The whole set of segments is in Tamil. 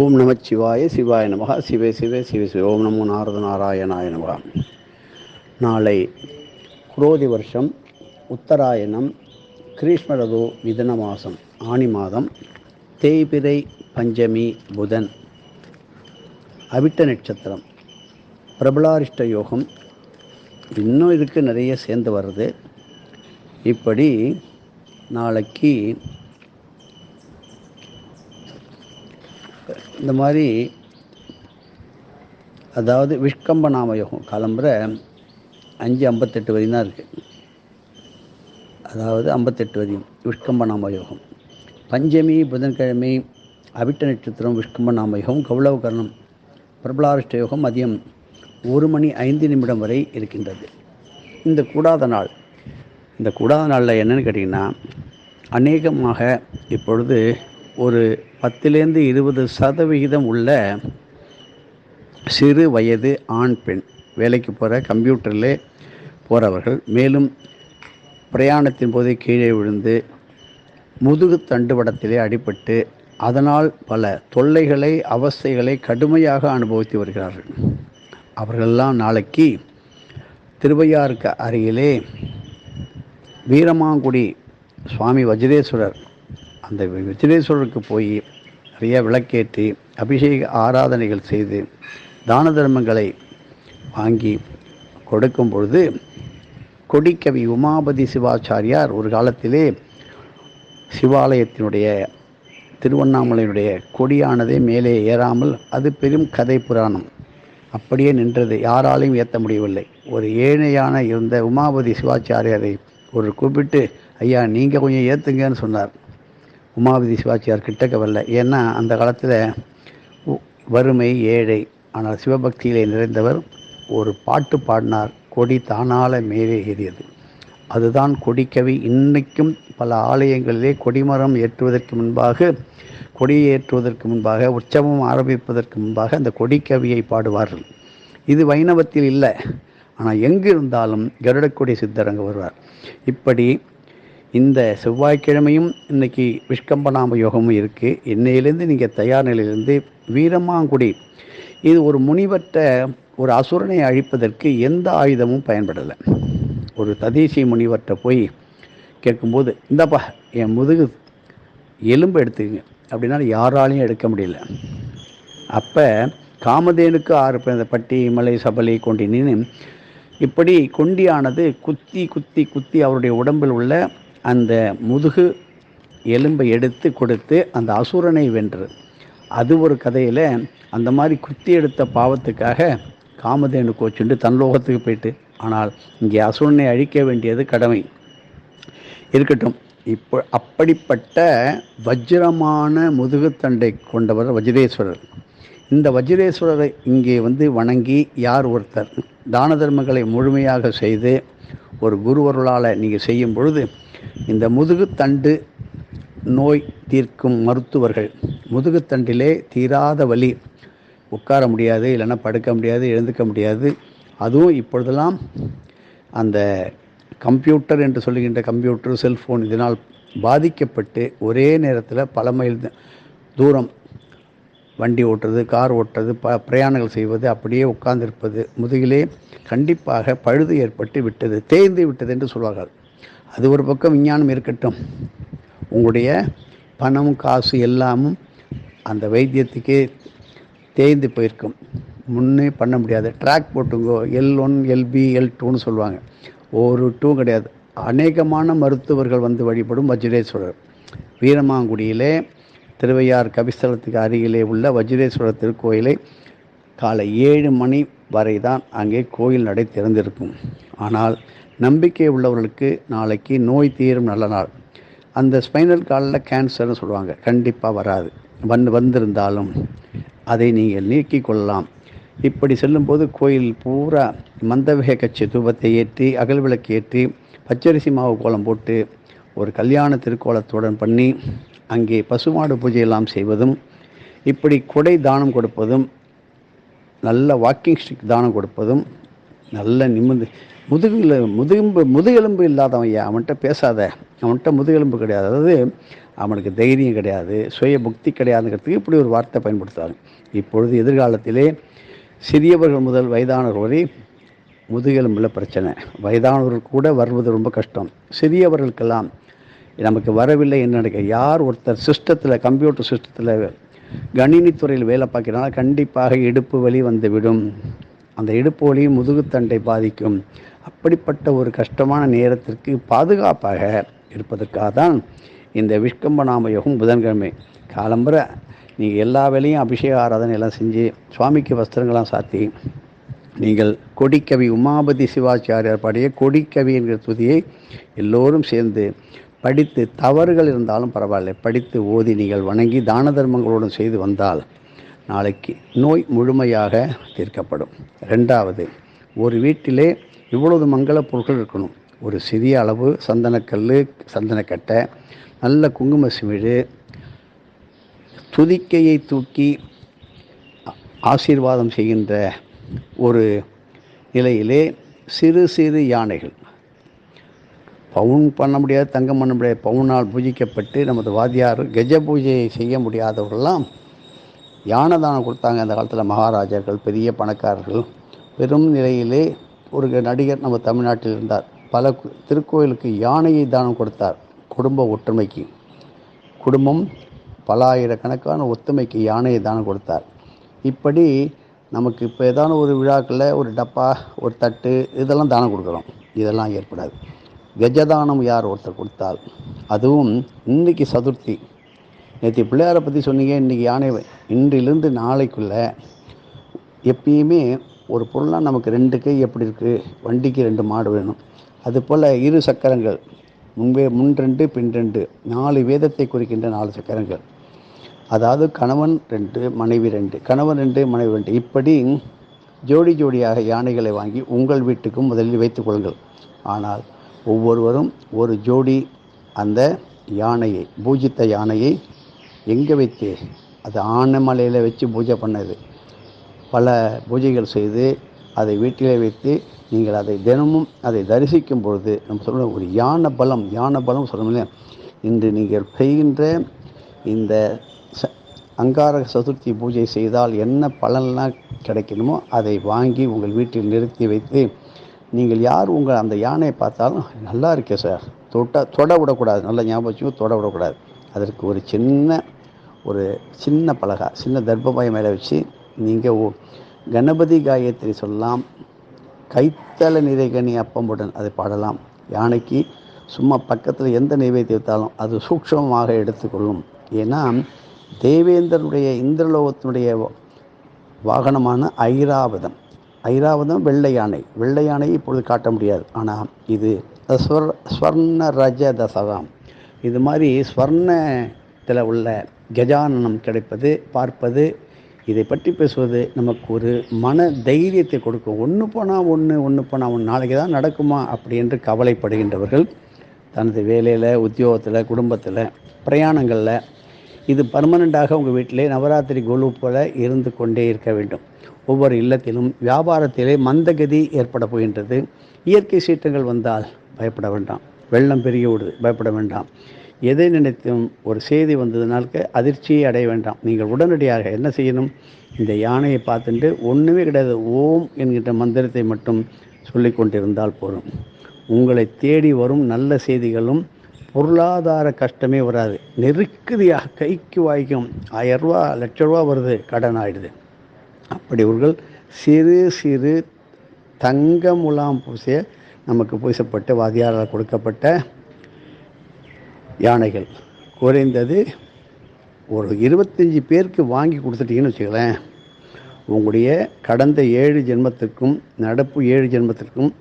ஓம் நம சிவாய சிவாய நமகா சிவே சிவே சிவ சிவ. ஓம் நமோ நாரத நாராயணாய நமகா நாளை குரோதி வருஷம் உத்தராயணம் கிரீஷ்மரது மிதன மாதம் ஆணி மாதம் தேய்பிரை பஞ்சமி புதன் அவிட்ட நட்சத்திரம் பிரபலாரிஷ்ட யோகம். இன்னும் இதுக்கு நிறைய சேர்ந்து வருது இப்படி நாளைக்கு இந்த மாதிரி அதாவது விஷ்கம்ப நாம யோகம் கிளம்புற அஞ்சு ஐம்பத்தெட்டு வரி தான் இருக்குது அதாவது ஐம்பத்தெட்டு வரி விஷ்கம்ப நாம யோகம் பஞ்சமி புதன்கிழமை அவிட்ட நட்சத்திரம் விஷ்கம்ப நாம யோகம் கௌளவ கர்ணம் பிரபலாரிஷ்ட யோகம் மதியம் ஒரு மணி ஐந்து நிமிடம் வரை இருக்கின்றது. இந்த கூடாத நாள் இந்த கூடாத நாளில் என்னென்னு கேட்டிங்கன்னா அநேகமாக இப்பொழுது ஒரு பத்துலேருந்து இருபது சதவிகிதம் உள்ள சிறு வயது ஆண் பெண் வேலைக்கு போகிற கம்ப்யூட்டரில் போகிறவர்கள் மேலும் பிரயாணத்தின் போது கீழே விழுந்து முதுகு தண்டுவடத்திலே அடிபட்டு அதனால் பல தொல்லைகளை அவஸ்தைகளை கடுமையாக அனுபவித்து வருகிறார்கள். அவர்களெல்லாம் நாளைக்கு திருவையாருக்கு அருகிலே வீரமாங்குடி சுவாமி வஜ்ரேஸ்வரர் அந்த விஜயேஸ்வரருக்கு போய் நிறைய விளக்கேற்றி அபிஷேக ஆராதனைகள் செய்து தான தர்மங்களை வாங்கி கொடுக்கும் பொழுது கொடிக்கவி உமாபதி சிவாச்சாரியார் ஒரு காலத்திலே சிவாலயத்தினுடைய திருவண்ணாமலையினுடைய கொடியானதே மேலே ஏறாமல் அது பெரும் கதை புராணம். அப்படியே நின்றது. யாராலையும் ஏற்ற முடியவில்லை. ஒரு ஏழையான இருந்த உமாபதி சிவாச்சாரியாரை ஒரு கூப்பிட்டு ஐயா நீங்கள் கொஞ்சம் ஏற்றுங்கன்னு சொன்னார். உமாபதி சிவாச்சியார் கிட்டக்க வரல ஏன்னா அந்த காலத்தில் வறுமை ஏழை ஆனால் சிவபக்தியிலே நிறைந்தவர் ஒரு பாட்டு பாடினார் கொடி தானால மேலே ஏறியது. அதுதான் கொடிக்கவி. இன்றைக்கும் பல ஆலயங்களிலே கொடிமரம் ஏற்றுவதற்கு முன்பாக கொடியை ஏற்றுவதற்கு முன்பாக உற்சவம் ஆரம்பிப்பதற்கு முன்பாக அந்த கொடிக்கவியை பாடுவார்கள். இது வைணவத்தில் இல்லை. ஆனால் எங்கு இருந்தாலும் கருடக்கொடி சித்தர் அங்கே வருவார். இப்படி இந்த செவ்வாய்க்கிழமையும் இன்னைக்கு விஷ்கம்பநாம யோகமும் இருக்குது இன்னையிலேருந்து நீங்கள் தயார் நிலையிலேருந்து வீரமாங்குடி. இது ஒரு முனிவற்ற ஒரு அசுரனை அழிப்பதற்கு எந்த ஆயுதமும் பயன்படலை. ஒரு ததீசி முனிவர்கிட்ட போய் கேட்கும்போது இந்தாப்பா என் முதுகு எலும்பு எடுத்துக்கங்க. அப்படின்னா யாராலையும் எடுக்க முடியல. அப்போ காமதேனுக்கு ஆறு பிறந்த பட்டி மலை சபலை கொண்டினின்னு இப்படி கொண்டியானது குத்தி குத்தி குத்தி அவருடைய உடம்பில் உள்ள அந்த முதுகு எலும்பை எடுத்து கொடுத்து அந்த அசுரனை வென்று. அது ஒரு கதையில் அந்த மாதிரி குத்தி எடுத்த பாவத்துக்காக காமதேனு கோச்சுண்டு தன் லோகத்துக்கு போயிட்டு ஆனால் இங்கே அசுரனை அழிக்க வேண்டியது கடமை. இருக்கட்டும் இப்போ அப்படிப்பட்ட வஜ்ரமான முதுகுத்தண்டை கொண்டவர் வஜ்ரேஸ்வரர். இந்த வஜ்ரேஸ்வரரை இங்கே வந்து வணங்கி யார் ஒருத்தர்? தான தர்மங்களை முழுமையாக செய்து ஒரு குருவருளால் நீங்கள் செய்யும் பொழுது இந்த முதுகுத்தண்டு நோய் தீர்க்கும் மருத்துவர்கள் முதுகுத்தண்டிலே தீராத வலி உட்கார முடியாது இல்லைன்னா படுக்க முடியாது எழுந்துக்க முடியாது. அதுவும் இப்பொழுதெல்லாம் அந்த கம்ப்யூட்டர் என்று சொல்லுகின்ற கம்ப்யூட்டர் செல்ஃபோன் இதனால் பாதிக்கப்பட்டு ஒரே நேரத்தில் பல மைல் தூரம் வண்டி ஓட்டுறது கார் ஓட்டுறது ப பிரயாணங்கள் செய்வது அப்படியே உட்கார்ந்திருப்பது முதுகிலே கண்டிப்பாக பழுது ஏற்பட்டு விட்டது தேய்ந்து விட்டது என்று சொல்வார்கள். அது ஒரு பக்கம் விஞ்ஞானம் இருக்கட்டும். உங்களுடைய பணம் காசு எல்லாமும் அந்த வைத்தியத்துக்கே தேய்ந்து போயிருக்கும். முன்னே பண்ண முடியாது. ட்ராக் போட்டுங்கோ. எல் ஒன் எல்பி எல் டூன்னு சொல்லுவாங்க. ஒரு டூ கிடையாது. அநேகமான மருத்துவர்கள் வந்து வழிபடும் வஜ்ரேஸ்வரர். வீரமாங்குடியிலே திருவையார் கபிஸ்தலத்துக்கு அருகிலே உள்ள வஜ்ரேஸ்வரர் திருக்கோயிலை காலை ஏழு மணி வரை தான் அங்கே கோயில் நடை திறந்திருக்கும். ஆனால் நம்பிக்கை உள்ளவர்களுக்கு நாளைக்கு நோய் தீரும் நல்ல நாள். அந்த ஸ்பைனல் காலில் கேன்சர்னு சொல்லுவாங்க. கண்டிப்பாக வராது. வந்து வந்திருந்தாலும் அதை நீங்கள் நீக்கி கொள்ளலாம். இப்படி செல்லும்போது கோயில் பூரா மந்தவேக கட்சி தூபத்தை ஏற்றி அகல் விளக்கு ஏற்றி பச்சரிசி மாவு கோலம் போட்டு ஒரு கல்யாண திருக்கோலத்துடன் பண்ணி அங்கே பசுமாடு பூஜையெல்லாம் செய்வதும் இப்படி கொடை தானம் கொடுப்பதும் நல்ல வாக்கிங் ஸ்டிக் தானம் கொடுப்பதும் நல்ல நிமிந்து முதுகில் முதுகும்பு முதுகெலும்பு இல்லாதவன் ஐயா அவன்கிட்ட பேசாத. அவன்கிட்ட முதுகெலும்பு கிடையாது. அதாவது அவனுக்கு தைரியம் கிடையாது சுய புக்தி கிடையாதுங்கிறதுக்கு இப்படி ஒரு வார்த்தை பயன்படுத்துவாங்க இப்பொழுது எதிர்காலத்திலே சிறியவர்கள் முதல் வயதானவர் வரை முதுகெலும்பில் பிரச்சனை. வயதானவர்கள் கூட வருவது ரொம்ப கஷ்டம். சிறியவர்களுக்கெல்லாம் நமக்கு வரவில்லை என்ன நடக்க யார் ஒருத்தர் சிஸ்டத்தில் கம்ப்யூட்டர் சிஸ்டத்தில் கணினித்துறையில் வேலை பார்க்கிறனால கண்டிப்பாக இடுப்பு வலி வந்துவிடும். அந்த இடுப்பு வலி முதுகுத்தண்டை பாதிக்கும். அப்படிப்பட்ட ஒரு கஷ்டமான நேரத்திற்கு பாதுகாப்பாக இருப்பதற்காக தான் இந்த விஷ்கம்பநாம யோகம் புதன்கிழமை. காலம்பரை நீங்கள் எல்லா வேலையும் அபிஷேக ஆராதனை எல்லாம் செஞ்சு சுவாமிக்கு வஸ்திரங்கள்லாம் சாத்தி நீங்கள் கொடிக்கவி உமாபதி சிவாச்சாரியார் பாடிய கொடிக்கவி என்கிற துதியை எல்லோரும் சேர்ந்து படித்து தவறுகள் இருந்தாலும் பரவாயில்லை. படித்து ஓதி நீங்கள் வணங்கி தான தர்மங்களுடன் செய்து வந்தால் நாளைக்கு நோய் முழுமையாக தீர்க்கப்படும். ரெண்டாவது ஒரு வீட்டிலே இவ்வளவு மங்கள பொருட்கள் இருக்கணும். ஒரு சிறிய அளவு சந்தனக்கல் சந்தனக்கட்டை நல்ல குங்கும சிமிழ் துதிக்கையை தூக்கி ஆசீர்வாதம் செய்கின்ற ஒரு நிலையிலே சிறு சிறு யானைகள் பவுன் பண்ண முடியாது தங்கம் பண்ண முடியாது. பவுனால் பூஜிக்கப்பட்டு நமது வாத்தியார் கஜ பூஜையை செய்ய முடியாதவர்கள்லாம் யானை தானம் கொடுத்தாங்க அந்த காலத்தில் மகாராஜாக்கள் பெரிய பணக்காரர்கள். பெரும் நிலையிலே ஒரு நடிகர் நம்ம தமிழ்நாட்டில் இருந்தார். பல திருக்கோயிலுக்கு யானையை தானம் கொடுத்தார் குடும்ப ஒற்றுமைக்கு. குடும்பம் பல ஆயிரக்கணக்கான ஒத்துமைக்கு யானையை தானம் கொடுத்தார். இப்படி நமக்கு இப்போ ஏதான ஒரு விழாக்களில் ஒரு டப்பா ஒரு தட்டு இதெல்லாம் தானம் கொடுக்குறோம். இதெல்லாம் ஏற்படாது. கஜதானம் யார் ஒருத்தர் கொடுத்தால்? அதுவும் இன்னைக்கு சதுர்த்தி. நேற்று பிள்ளையாரை பற்றி சொன்னீங்க இன்றைக்கி யானை இன்றிலிருந்து நாளைக்குள்ளே எப்பயுமே ஒரு பொருளாக நமக்கு ரெண்டு கை எப்படி இருக்குது வண்டிக்கு ரெண்டு மாடு வேணும். அதுபோல் இரு சக்கரங்கள் முன்பே முன் ரெண்டு பின் ரெண்டு நாலு வேதத்தை குறிக்கின்ற நாலு சக்கரங்கள். அதாவது கணவன் ரெண்டு மனைவி ரெண்டு. கணவன் ரெண்டு மனைவி ரெண்டு. இப்படி ஜோடி ஜோடியாக யானைகளை வாங்கி உங்கள் வீட்டுக்கும் முதலில் வைத்துக்கொள்ளுங்கள் ஆனால் ஒவ்வொருவரும் ஒரு ஜோடி அந்த யானையை பூஜித்த யானையை எங்கே வைத்து? அது ஆனைமலையில் வச்சு பூஜை பண்ணது. பல பூஜைகள் செய்து அதை வீட்டிலே வைத்து நீங்கள் அதை தினமும் அதை தரிசிக்கும் பொழுது நம்ம சொல்ல ஒரு யான பலம் யான பலம் சொல்லணும் இன்று நீங்கள் செய்கின்ற இந்த ச அங்காரக சதுர்த்தி பூஜை செய்தால் என்ன பலன்லாம் கிடைக்கணுமோ அதை வாங்கி உங்கள் வீட்டில் நிறுத்தி வைத்து நீங்கள் யார்? உங்கள் அந்த யானையை பார்த்தாலும் நல்லா இருக்கே சார். தொட்ட தொட விடக்கூடாது. நல்லா ஞாபகம் வச்சுக்கோ தொட விடக்கூடாது. அதற்கு ஒரு சின்ன ஒரு சின்ன பலகா சின்ன தர்பபாய் மேலே வச்சு நீங்கள் கணபதி காயத்ரி சொல்லலாம். கைத்தல நிறைகனி அப்பம்புடன் அதை பாடலாம். யானைக்கு சும்மா பக்கத்தில் எந்த நைவேத்தியம் வைத்தாலும் அது சூக்ஷமமாக எடுத்துக்கொள்ளும். ஏன்னா தேவேந்திரனுடைய இந்திரலோகத்தினுடைய வாகனமான ஐராவதம். ஐராவதம் வெள்ளை யானை வெள்ளை யானையை இப்பொழுது காட்ட முடியாது. ஆனால் இது ஸ்வர் ஸ்வர்ண ரஜ தசதாம் இது மாதிரி ஸ்வர்ணத்தில் உள்ள கஜானனம் கிடைப்பது பார்ப்பது இதை பற்றி பேசுவது நமக்கு ஒரு மன தைரியத்தை கொடுக்கும். ஒன்று போனால் ஒன்று ஒன்று போனால் ஒன்று நாளைக்கு தான் நடக்குமா அப்படி என்று கவலைப்படுகின்றவர்கள் தனது வேலையில் உத்தியோகத்தில் குடும்பத்தில் பிரயாணங்களில் இது பர்மனெண்ட்டாக உங்கள் வீட்டிலே நவராத்திரி குழு போல இருந்து கொண்டே இருக்க வேண்டும். ஒவ்வொரு இல்லத்திலும் வியாபாரத்திலே மந்தகதி ஏற்பட போகின்றது. இயற்கை சீற்றங்கள் வந்தால் பயப்பட வேண்டாம். வெள்ளம் பெருகி விடுது பயப்பட வேண்டாம். எதை நினைத்தும் ஒரு செய்தி வந்ததுனால அதிர்ச்சியை அடைய வேண்டாம். நீங்கள் உடனடியாக என்ன செய்யணும்? இந்த யானையை பார்த்துட்டு ஒன்றுமே கிடையாது ஓம் என்கின்ற மந்திரத்தை மட்டும் சொல்லி கொண்டிருந்தால் போதும். உங்களை தேடி வரும் நல்ல செய்திகளும் பொருளாதார கஷ்டமே வராது. நெருக்கடியாக கைக்கு வாய்க்கும். ஆயிரம் ரூபா லட்ச ரூபா வருது கடன் ஆகிடுது அப்படி அவர்கள் சிறு சிறு தங்க முலாம் பூசிய நமக்கு பூசப்பட்டு வாதியாரால் கொடுக்கப்பட்ட யானைகள். குறைந்தது ஒரு இருபத்தஞ்சி பேருக்கு வாங்கி கொடுத்துட்டீங்கன்னு வச்சுக்கலேன் உங்களுடைய கடந்த ஏழு ஜென்மத்திற்கும் நடப்பு ஏழு ஜென்மத்திற்கும்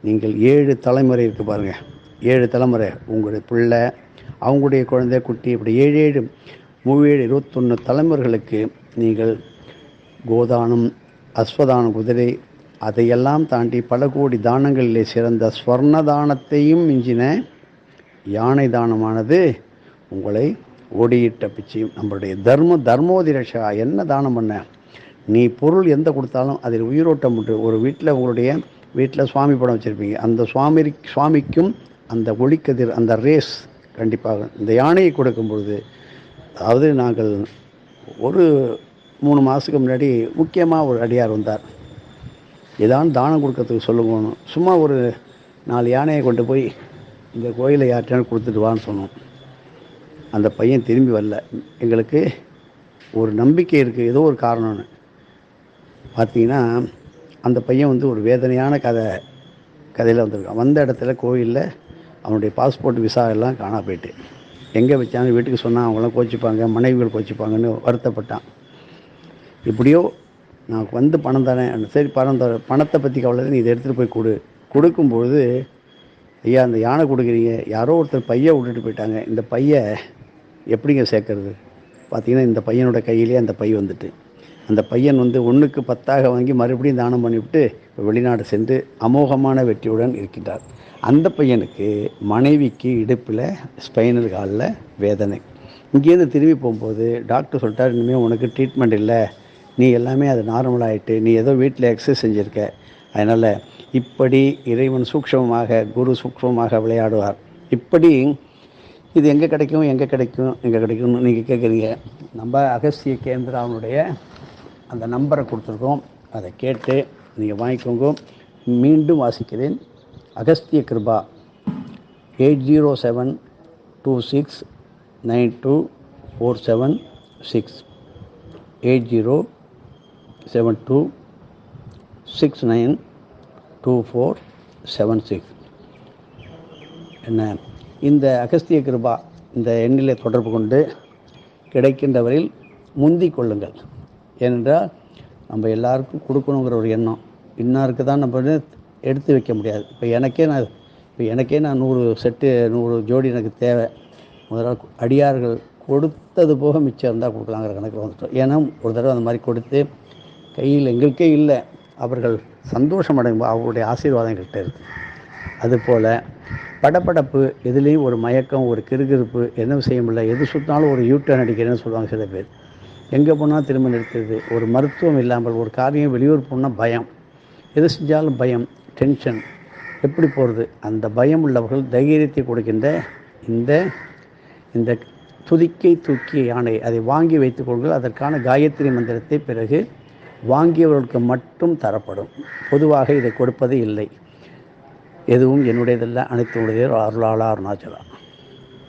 நீங்கள் ஏழு தலைமுறை இருக்குது பாருங்கள் ஏழு தலைமுறை. உங்களுடைய பிள்ளை அவங்களுடைய குழந்தை குட்டி இப்படி ஏழு ஏழு மூவேழு இருபத்தொன்று தலைமுறைகளுக்கு நீங்கள் கோதானம் அஸ்வதானம் குதிரை அதையெல்லாம் தாண்டி பல கோடி தானங்களிலே சிறந்த ஸ்வர்ண தானத்தையும் மிஞ்சின யானை தானமானது உங்களை ஓடியிட்ட பிச்சையும் நம்மளுடைய தர்ம தர்மோதிரஷா என்ன தானம் பண்ண? நீ பொருள் எந்த கொடுத்தாலும் அதில் உயிரோட்டம் உண்டு. ஒரு வீட்டில் உங்களுடைய வீட்டில் சுவாமி படம் வச்சுருப்பீங்க. அந்த சுவாமி சுவாமிக்கும் அந்த ஒளிக்கதிர் அந்த ரேஸ் கண்டிப்பாக இந்த யானையை கொடுக்கும் பொழுது அதாவது நாங்கள் ஒரு மூணு மாதத்துக்கு முன்னாடி முக்கியமாக ஒரு அடியார் வந்தார். ஏதாவது தானம் கொடுக்கறதுக்கு சொல்லுங்கன்னு சும்மா ஒரு நாலு யானையை கொண்டு போய் இந்த கோயிலை யார்கிட்டயாவது கொடுத்துட்டு வான்னு சொன்னோம். அந்த பையன் திரும்பி வரல. எங்களுக்கு ஒரு நம்பிக்கை இருக்குது ஏதோ ஒரு காரணம்னு. பார்த்தீங்கன்னா அந்த பையன் வந்து ஒரு வேதனையான கதை கதையில் வந்திருக்கான். வந்த இடத்துல கோயிலில் அவனுடைய பாஸ்போர்ட் விசா எல்லாம் காணா போயிட்டு. எங்கே வச்சாங்க வீட்டுக்கு சொன்னால் அவங்களாம் கோச்சிப்பாங்க மனைவிகள் கோச்சிப்பாங்கன்னு வருத்தப்பட்டான். இப்படியோ நான் வந்து பணம் தரேன் சரி பணம் தர பணத்தை பற்றி கவலை நீ இதை எடுத்துகிட்டு போய் கொடு. கொடுக்கும்பொழுது ஐயா அந்த யானை கொடுக்குறீங்க. யாரோ ஒருத்தர் பையை விட்டுட்டு போயிட்டாங்க. இந்த பையை எப்படிங்க சேர்க்கறது? பார்த்தீங்கன்னா இந்த பையனோட கையிலே அந்த பை வந்துட்டு. அந்த பையன் வந்து ஒன்றுக்கு பத்தாக வாங்கி மறுபடியும் தானம் பண்ணிவிட்டு வெளிநாடு சென்று அமோகமான வெற்றியுடன் இருக்கின்றார். அந்த பையனுக்கு மனைவிக்கு இடுப்பில் ஸ்பைனல் காலில் வேதனை. இங்கேருந்து திரும்பி போகும்போது டாக்டர் சொல்லிட்டார் இனிமேல் உனக்கு ட்ரீட்மெண்ட் இல்லை. நீ எல்லாமே அது நார்மலாகிட்டு நீ ஏதோ வீட்டில் எக்ஸசைஸ் செஞ்சுருக்க. அதனால் இப்படி இறைவன் சூக்ஷமமாக குரு சூக்ஷமமாக விளையாடுவார். இப்படி இது எங்கே கிடைக்கும் எங்கே கிடைக்கும் எங்கே கிடைக்கும்னு நீங்கள் கேட்குறீங்க நம்ம அகஸ்திய கேந்திராவனுடைய அந்த நம்பரை கொடுத்துருக்கோம். அதை கேட்டு நீங்கள் வாங்கிக்கோங்க. மீண்டும் வாசிக்கிறேன். Agasthiya Kirupa eight zero seven two six nine two four seven six. Eight zero seven two six nine two four seven six என்ன? இந்த அகஸ்திய கிருபா இந்த எண்ணிலே தொடர்பு கொண்டு கிடைக்கின்றவரில் முந்திக் கொள்ளுங்கள். ஏனென்றால் நம்ம எல்லாருக்கும் கொடுக்கணுங்கிற ஒரு எண்ணம். இன்னாருக்கு தான் நம்ம எடுத்து வைக்க முடியாது. இப்போ எனக்கே நான் இப்போ எனக்கே நான் நூறு செட்டு நூறு ஜோடி எனக்கு தேவை. முதல்ல அடியார்கள் கொடுத்தது போக மிச்சம் இருந்தால் கொடுக்கலாங்கிற கணக்கில் வந்துட்டோம். ஏன்னா ஒரு தடவை அந்த மாதிரி கொடுத்து கையில் எங்களுக்கே இல்லை. அவர்கள் சந்தோஷம் அடையும் அவருடைய ஆசீர்வாதம் எங்கள்கிட்ட இருக்குது அதுபோல் படப்படப்பு எதுலேயும் ஒரு மயக்கம் ஒரு கிறுகிறுப்பு என்ன செய்ய முடியல எது சுற்றினாலும் ஒரு யூட்டர்ன் அடிக்கிறேன்னு சொல்லுவாங்க சில பேர். எங்கே போனால் திரும்ப நிறுத்துறது ஒரு மருத்துவம் இல்லாமல் ஒரு காரியம் வெளியூர் போனால் பயம். எது செஞ்சாலும் பயம் டென்ஷன் எப்படி போகிறது? அந்த பயம் உள்ளவர்கள் தைரியத்தை கொடுக்கின்ற இந்த இந்த துதிக்கை தூக்கிய யானை அதை வாங்கி வைத்துக்கொள்கள் அதற்கான காயத்ரி மந்திரத்தை பிறகு வாங்கியவர்களுக்கு மட்டும் தரப்படும். பொதுவாக இதை கொடுப்பது இல்லை. எதுவும் என்னுடையதல்ல. அனைத்து உடைய அருளாளா அருணாச்சலா.